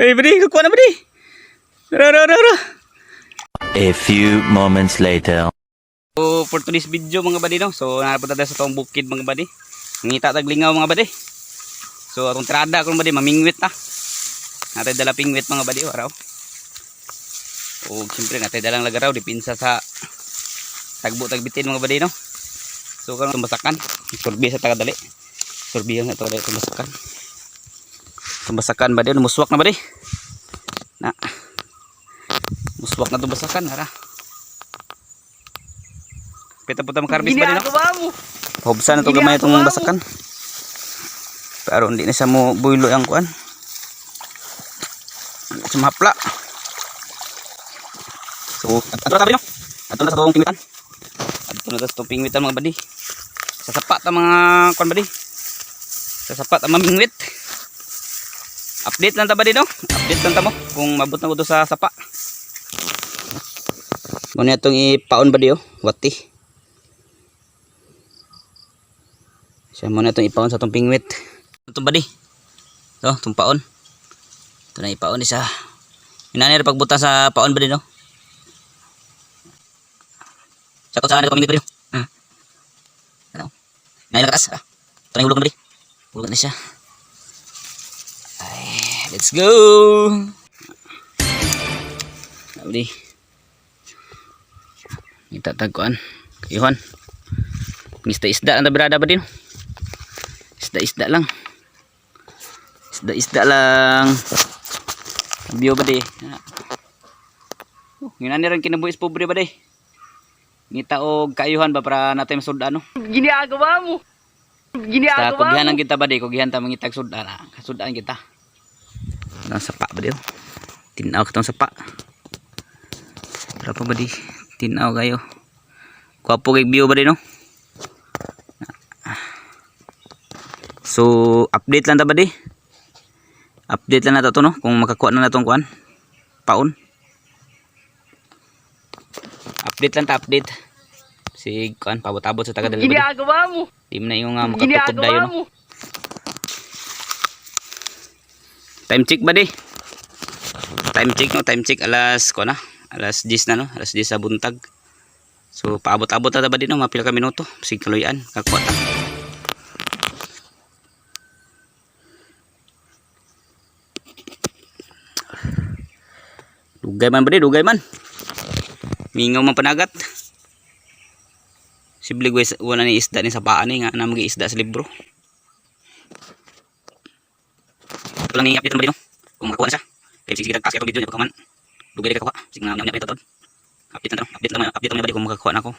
Eh, badi, kukuha na badi. Tara, tara, tara. A few moments later. So, for today's video mga badi no. So, napunta tayo sa tong bukid mga badi. Ngita taglingaw mga badi. So, atong tirada kung badi, mamingwit na. Natay dala pingwit mga badi, araw. O, siyempre, natay dalang lagaraw, dipinsa sa tagbo tagbitin mga badi no. So, karon tumbasakan. Surbi sa tagadali. Surbi ang ito dali Tumbasakan badi, muswak na badi. Na. Muswak na tumbasakan, hara. Pita puta makarbis ba din mo. Hobsa na to gamay itong basakan. Pero hindi na siya mo buylo ang kuan. Sumapla. So, ato na tabi no? Ato na sa tong pingwitan. Ato na sa tong pingwitan mga badi. Sa sapat ang mga kuan badi. Sa sapat ang mamingwit. Update lang ta badi no? Update lang ta mo kung mabot na ko sa sapa. Muna itong ipaon badi oh. Wati. Siya muna itong ipaon sa itong pingwit. Ito ba di? Ito, itong paon. Ito na ipaon isa. Na pagbuta sa paon ba di no? Sakot saan ito pamingwit ba di? Ha? Ano? Inanay na katas. Ah. Ito na yung hulog na ba di? Hulog na siya. Let's go! Sabi. Itatagkuan. Kayuhan. Isda-isda ang tabirada ba din? Isda-isda lang. Isda-isda lang. Biyo ba di? Oh, ni rin kinabuhis pobre ba di? Ngita og kaayuhan ba para natin masudan no? Ginagawa mo. Sa kugihan mo. lang kita ba di? Kugihan ta mangitag sudan. ah. Kasudaan kita. Ang sapa ba di? oh? Tinaw kitang sapa. Para pa ba di? Tinaw kayo. Kuwapo kay biyo ba di no? So, update lang ta ba di? Update lang na to no? Kung makakuha na na tong kuan. Paon. Update lang ta, update. Si kuan, pabot-abot sa taga delivery. Ginagawa mo. Di mo na yung nga makatukob dayo Ginagawa no? mo. Time check ba di? Time check no, time check alas ko na. Alas 10 na no, alas 10 sa buntag. So paabot-abot na ba di no, mapila ka minuto. Sig kaluyan, kakuha ta. Dugay man ba di? Dugay man. Mingaw man panagat. Sibli guys, wala ni isda ni sa paan ni nga na isda sa libro. Ito lang i-update naman din, no? Kung makakuha na siya. Kaya sige, kasi itong video niya pagkaman. Lugay ka kakuha. Sige, nga, nyam-nyam ito. Update na. Update naman, update naman kung makakuha na ako.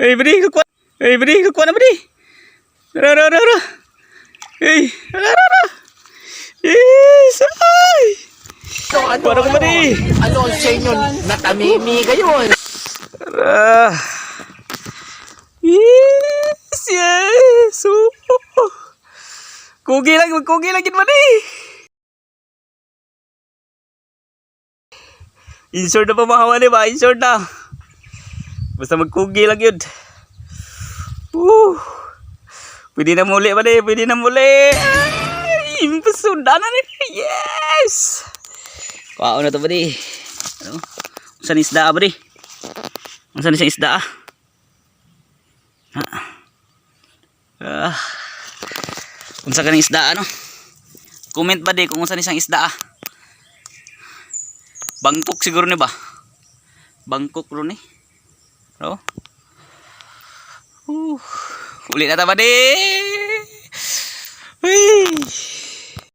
Hey, budi, kukuha. Hey, budi, kukuha na, budi. Tara, tara, tara. Hey, tara, tara. Yes, ay. Kuha na ko, budi. Ano ang sa inyo? Natamimi kayo. Tara. Yes, yes. Oh. Kugi lang, kugi lang yun man eh. Insure na pa mahawa ni ba? Insure na. Basta magkugi lang yun. Woo. Pwede na muli ba eh? Pwede na muli. Ay, na ni. Yes. Wow na to ba di? Ano? Saan isda ba di? Saan isang isda ah? Ah. Ah. Unsa ka ng isda ano? Comment ba di kung ni isang isda ah? Bangkok siguro ni ba? Bangkok ro ni. No? Uh. Uli na ta ba di? Uy.